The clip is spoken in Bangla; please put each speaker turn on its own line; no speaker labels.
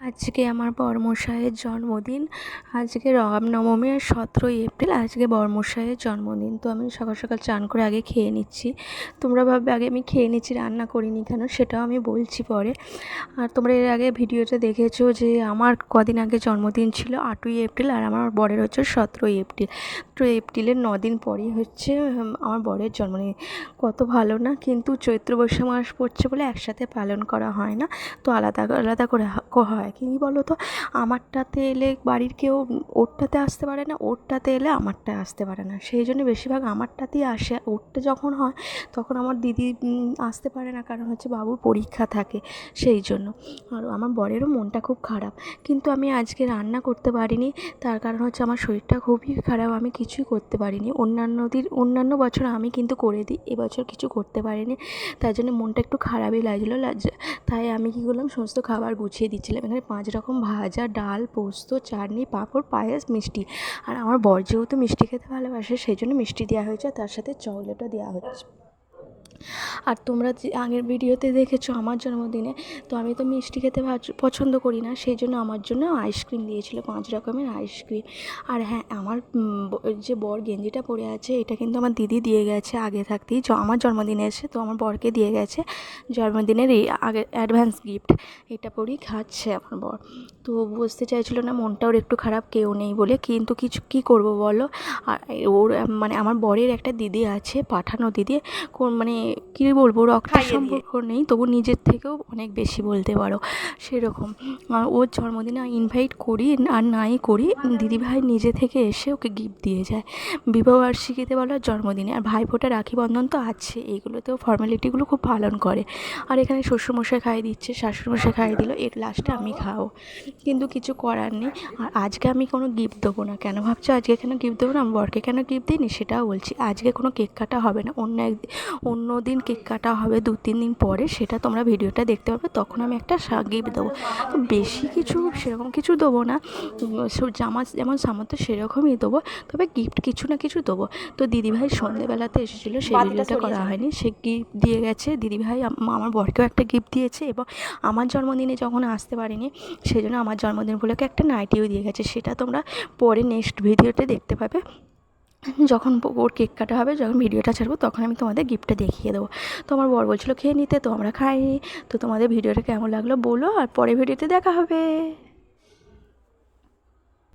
আজকে আমার বড়মশাইয়ের জন্মদিন। আজকে রামনবমী আর সতেরোই এপ্রিল আজকে বড়মশাইয়ের জন্মদিন। তো আমি সকাল সকাল চান করে আগে খেয়ে নিচ্ছি। তোমরা ভাববে, আগে আমি খেয়ে নিচ্ছি, রান্না করিনি কেন? সেটাও আমি বলছি পরে। আর তোমরা এর আগে ভিডিওতে দেখেছ যে আমার কদিন আগে জন্মদিন ছিল আটই এপ্রিল আর আমার বরের হচ্ছে সতেরোই এপ্রিল। তো এপ্রিলের দিন পরেই হচ্ছে আমার বরের জন্মদিন। কত ভালো না? কিন্তু চৈত্র বৈশাখ মাস পড়ছে বলে একসাথে পালন করা হয় না। তো আলাদা আলাদা করে হয়। কী বলো তো আমারটাতে এলে বাড়ির কেউ ওরটাতে আসতে পারে না, ওরটাতে এলে আমারটা আসতে পারে না। সেই জন্য বেশিরভাগ আমারটাতেই আসে। ওরটা যখন হয়, তখন আমার দিদি আসতে পারে না কারণ হচ্ছে বাবুর পরীক্ষা থাকে সেই জন্য। আর আমার বরেরও মনটা খুব খারাপ। কিন্তু আমি আজকে রান্না করতে পারিনি। তার কারণ হচ্ছে আমার শরীরটা খুবই খারাপ। আমি কিছুই করতে পারিনি। অন্যান্য দিন, অন্যান্য বছর আমি কিন্তু করে দিই। এবছর কিছু করতে পারিনি। তাই জন্য মনটা একটু খারাপই লাগছিল। লাজ- তাই আমি কী করলাম, সমস্ত খাবার গুছিয়ে দিচ্ছিলাম। এখানে পাঁচ রকম ভাজা, ডাল, পোস্ত, চাটনি, পাঁপড়, পায়েস, মিষ্টি। আর আমার বর যেহেতু মিষ্টি খেতে ভালোবাসে, সেই জন্য মিষ্টি দেওয়া হয়েছে তার সাথে চকলেটও দেওয়া হচ্ছে। আর তোমরা যে আগের ভিডিওতে দেখেছ আমার জন্মদিনে, তো আমি তো মিষ্টি খেতে পছন্দ করি না, সেই জন্য আমার জন্য আইসক্রিম দিয়েছিল, পাঁচ রকমের আইসক্রিম আর হ্যাঁ আমার যে বর গেঞ্জিটা পরে আছে, এটা কিন্তু আমার দিদি দিয়ে গেছে আগে থাকতেই আমার জন্মদিনে এসে তো আমার বরকে দিয়ে গেছে জন্মদিনের এই আগে অ্যাডভান্স গিফট এটা পরেই খাচ্ছে আমার বর। তো বুঝতে চাইছিল না, মনটা ওর একটু খারাপ, কেউ নেই বলে, কিন্তু কিছু, কী করব বলো? আর, ওর মানে আমার বরের একটা দিদি আছে, পাঠানো দিদি কোন মানে কী বলব রক্তের সম্পর্ক নেই তবু নিজের থেকেও অনেক বেশি বলতে পারো। সেরকম। ওর জন্মদিনে ইনভাইট করি আর নাই করি দিদিভাই নিজে থেকে এসে ওকে গিফট দিয়ে যায়। বিবাহবার্ষিকীতে বলো জন্মদিনে। আর ভাইফোঁটা রাখি বন্ধন তো আছে এইগুলোতেও ফর্মালিটিগুলো খুব পালন করে। আর এখানে শ্বশুরমশাই খাইয়ে দিচ্ছে শাশুড়িমশাই খাইয়ে দিল এর লাস্টে আমি খাও কিন্তু কিছু করার নেই। আর আজকে আমি কোনো গিফট দেবো না। কেন ভাবছ আজকে কেন গিফট দেবো না? আমি বরকে কেন গিফট দিইনি? সেটাও বলছি। আজকে কোনো কেক কাটা হবে না। অন্য এক অন্য দিন কেক কাটা হবে দু তিন দিন পরে সেটা তোমরা ভিডিওটা দেখতে পাবে তখন আমি একটা গিফট দেবো। তো বেশি কিছু সেরকম কিছু দেবো না জামা যেমন সামর্থ্য সেরকমই দেবো তবে গিফট কিছু না কিছু দেবো। তো দিদিভাই সন্ধেবেলাতে এসেছিল সেই ভিডিওটা করা হয়নি সে গিফট দিয়ে গেছে দিদিভাই আমার বরকেও একটা গিফট দিয়েছে এবং আমার জন্মদিনে যখন আসতে পারিনি সেই জন্য আমার জন্মদিন উপলক্ষে একটা নাইটিও দিয়ে গেছে সেটা তোমরা পরে নেক্সট ভিডিওতে দেখতে পাবে। যখন ওর কেক কাটা হবে, যখন ভিডিওটা ছাড়বো, তখন আমি তোমাদের গিফটটা দেখিয়ে দেবো। তো আমার বর বলছিলো, খেয়ে নিতে, তো আমরা খাইনি। তো তোমাদের ভিডিওটা কেমন লাগল বলো, আর পরে ভিডিওতে দেখা হবে।